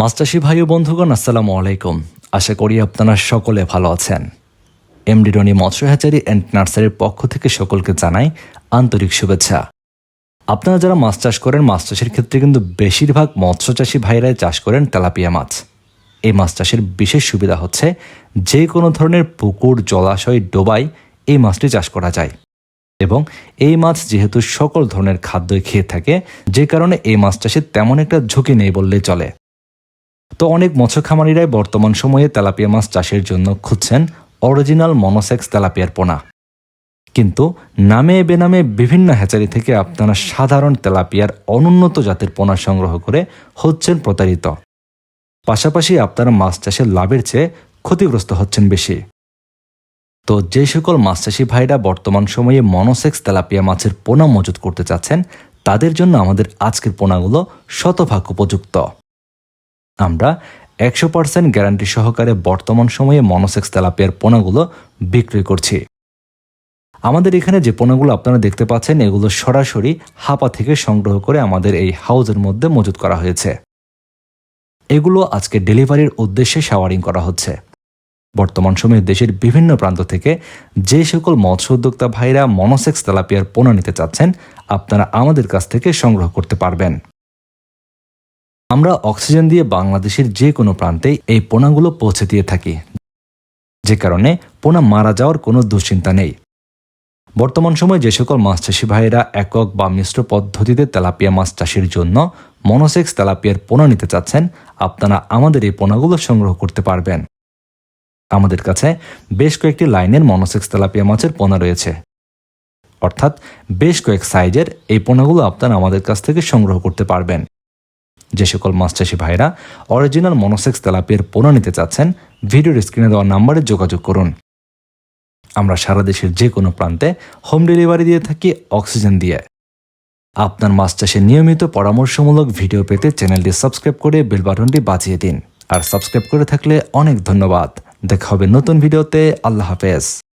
মাস্টারশি ভাই ও বন্ধুগণ, আসসালামু আলাইকুম। আশা করি আপনারা সকলে ভালো আছেন। এমডি রনি মৎস্য হ্যাচারি অ্যান্ড নার্সারির পক্ষ থেকে সকলকে জানাই আন্তরিক শুভেচ্ছা। আপনারা যারা মাছ চাষ করেন মাছ চাষের ক্ষেত্রে কিন্তু বেশিরভাগ মৎস্য চাষি ভাইরাই চাষ করেন তেলাপিয়া মাছ। এই মাছ চাষের বিশেষ সুবিধা হচ্ছে যে কোনো ধরনের পুকুর, জলাশয়, ডোবায় এই মাছটি চাষ করা যায়। এবং এই মাছ যেহেতু সকল ধরনের খাদ্যই খেয়ে থাকে, যে কারণে এই মাছ চাষে তেমন একটা ঝুঁকি নেই বললেই চলে। তো অনেক মৎস্য খামারিরাই বর্তমান সময়ে তেলাপিয়া মাছ চাষের জন্য খুঁজছেন অরিজিনাল মনোসেক্স তেলাপিয়ার পোনা। কিন্তু নামে বেনামে বিভিন্ন হ্যাচারি থেকে আপনারা সাধারণ তেলাপিয়ার অনুন্নত জাতের পোনা সংগ্রহ করে হচ্ছেন প্রতারিত। পাশাপাশি আপনারা মাছ চাষের লাভের চেয়ে ক্ষতিগ্রস্ত হচ্ছেন বেশি। তো যে সকল মাছ চাষি ভাইরা বর্তমান সময়ে মনোসেক্স তেলাপিয়া মাছের পোনা মজুত করতে চাচ্ছেন, তাদের জন্য আমাদের আজকের পোনাগুলো শতভাগ উপযুক্ত। আমরা একশো পার্সেন্ট গ্যারান্টি সহকারে বর্তমান সময়ে মনোসেক্স তেলাপিয়ার পোনাগুলো বিক্রি করছি। আমাদের এখানে যে পোনাগুলো আপনারা দেখতে পাচ্ছেন, এগুলো সরাসরি হাপা থেকে সংগ্রহ করে আমাদের এই হাউজের মধ্যে মজুত করা হয়েছে। এগুলো আজকে ডেলিভারির উদ্দেশ্যে শাওয়ারিং করা হচ্ছে। বর্তমান সময়ে দেশের বিভিন্ন প্রান্ত থেকে যে সকল মৎস্য উদ্যোক্তা ভাইরা মনোসেক্স তেলাপিয়ার পোনা নিতে চাচ্ছেন, আপনারা আমাদের কাছ থেকে সংগ্রহ করতে পারবেন। আমরা অক্সিজেন দিয়ে বাংলাদেশের যে কোনো প্রান্তে এই পোনাগুলো পৌঁছে দিয়ে থাকি। যে কারণে পোনা মারা যাওয়ার কোনো দুশ্চিন্তা নেই। বর্তমান সময়ে যে সকল মাছ চাষি ভাইয়েরা একক বা মিশ্র পদ্ধতিতে তেলাপিয়া মাছ চাষের জন্য মনোসেক্স তেলাপিয়ার পোনা নিতে চাচ্ছেন, আপনারা আমাদের এই পোনাগুলো সংগ্রহ করতে পারবেন। আমাদের কাছে বেশ কয়েকটি লাইনের মনোসেক্স তেলাপিয়া মাছের পোনা রয়েছে। অর্থাৎ বেশ কয়েক সাইজের এই পোনাগুলো আপনারা আমাদের কাছ থেকে সংগ্রহ করতে পারবেন। যে সকল মাছ চাষি ভাইরা অরিজিনাল মনোসেক্স তেলাপিয়ার পোনা নিতে চাচ্ছেন, ভিডিওর স্ক্রিনে দেওয়া নাম্বারে যোগাযোগ করুন। আমরা সারা দেশের যে কোনো প্রান্তে হোম ডেলিভারি দিয়ে থাকি অক্সিজেন দিয়ে। আপনার মাছ চাষে নিয়মিত পরামর্শমূলক ভিডিও পেতে চ্যানেলটি সাবস্ক্রাইব করে বেল বাটনটি বাজিয়ে দিন। আর সাবস্ক্রাইব করে থাকলে অনেক ধন্যবাদ। দেখা হবে নতুন ভিডিওতে। আল্লাহ হাফেজ।